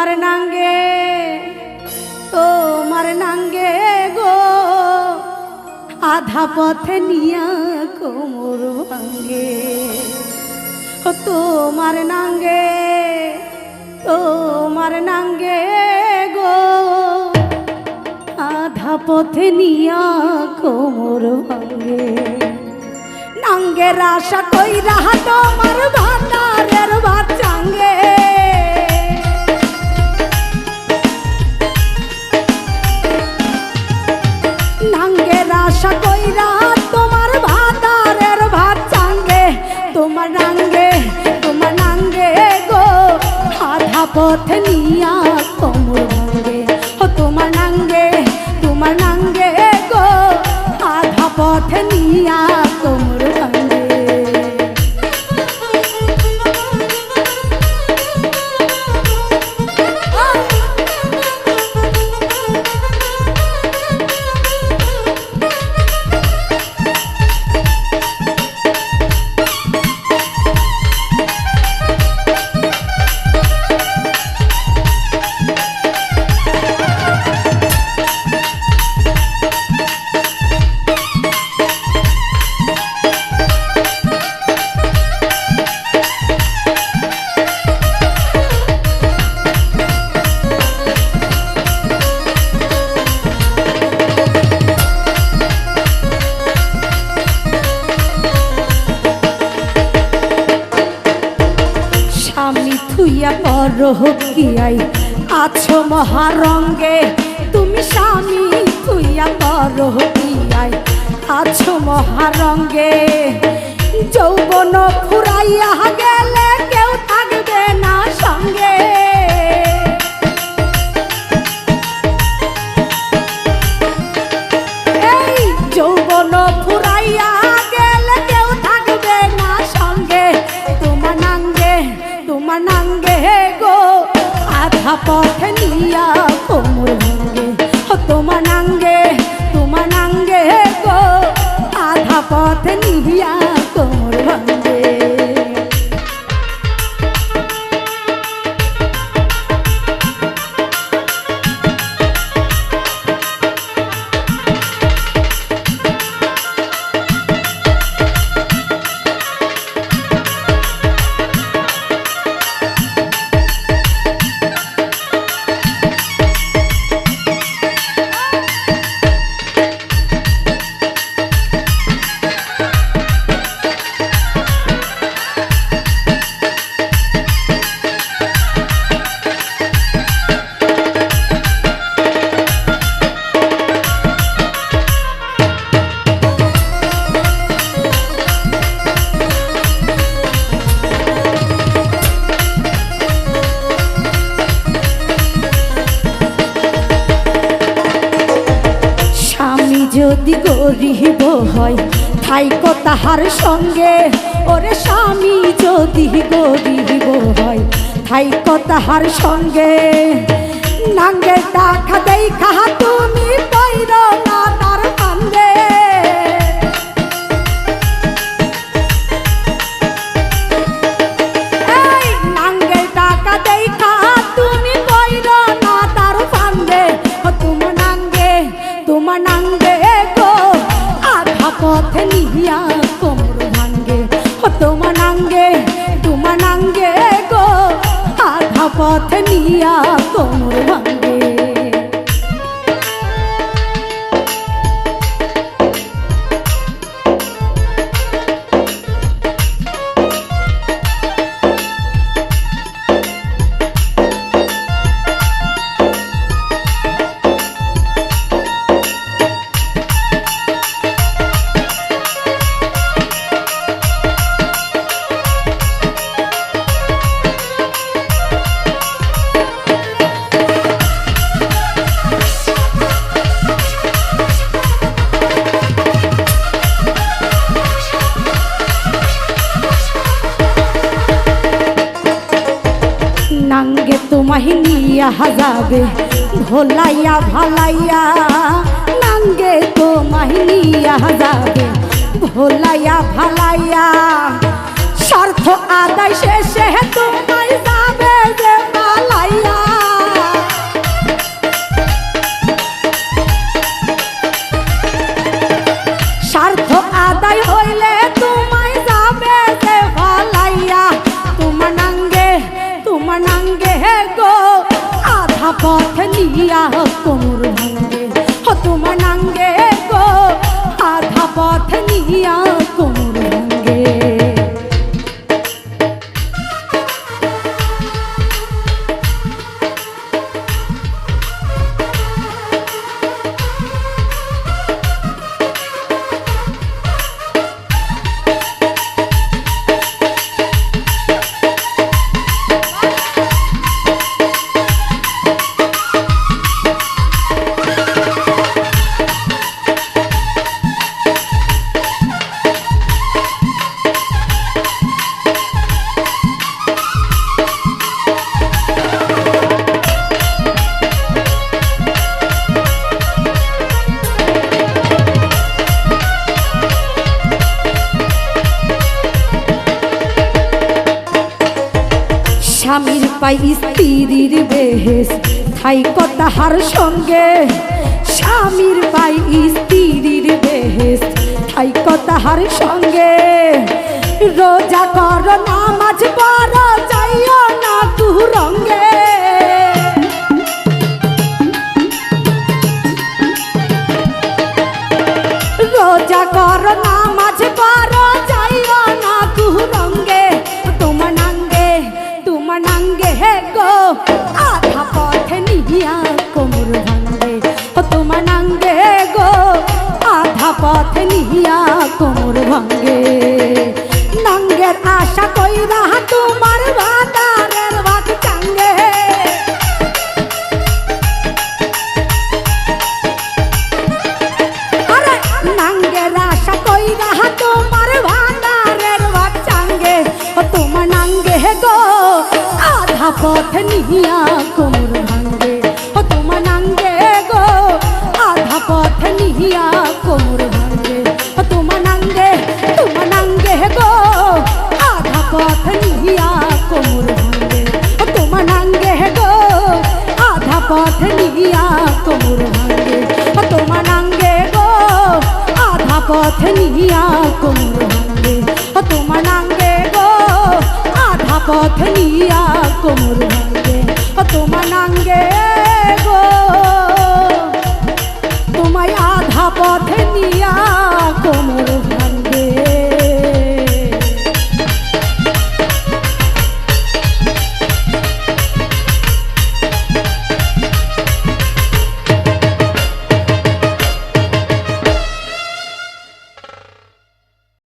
তোমার নাঙ্গে তোমার নাঙ্গে গো। আধা পথে নিয়া কোমর ভাঙ্গে, তোমার নাঙ্গে তোমার নাঙ্গে গো। আধা পথে নিয়া কোমর ভাঙ্গে, নাঙ্গের আশা কইরা তোমার ভাতারের বাচ্চাঙ্গে। নাঙ্গের তোমার নাঙ্গে তোমার নাঙ্গে গো। আধা পথ নিয়া স্বামী থুইয়া পর কিয়াই। আছো মহারঙ্গে, তুমি স্বামী, থুইয়া পর কিয়াই। আছো মহারঙ্গে, যৌবন ফুরাইয়া গেলে তোমার নাঙ্গে গো। আধা পথে নিয়া কোমর ভাঙ্গে তোমার নাঙ্গে গো। আধা পথে নিয়া যদি গরিব হয় থাইক তাহার সঙ্গে। ওরে স্বামী, যদি গরিব হয় থাইক তাহার সঙ্গে। নাঙ্গে দেখা দেই খাহা তুমি পাইর না পথে নিয়া কোমর ভাঙ্গে যাবে ভোলাইয়া ভালাইয়া, নাঙ্গে তো মাহিনিয়া যাবে ভোলাইয়া ভালাইয়া। স্বার্থ আদায় শেষে তোমায় যাবে যে পালাইয়া। থাকিয়া কোমর ভাঙা পাই স্ত্রীর বেহেস থাই তাহার সঙ্গে, স্বামীর পাই স্ত্রীর বেহেস থাই তাহার সঙ্গে, রোজা কর, নামাজ পড়, যাইও না তুরঙ্গে রোজা কর, নামাজ পড় পথ নিহিয়া কোমর ভাঙ্গে। ও তোমার নাঙ্গে গো, আধা পথ নিহিয়া কোমর ভাঙ্গে। ও তোমার নাঙ্গে তোমার নাঙ্গে গো, আধা পথ নিহিয়া কোমর ভাঙ্গে। ও তোমার নাঙ্গে গো, আধা পথ নিহিয়া কোমর ভাঙ্গে। ও তোমার নাঙ্গে গো, আধা পথ নিহিয়া কোমর ভাঙ্গে। ও তোমার নাঙ্গে পথ নিয়া কোমর ভাঙ্গে ও তোমার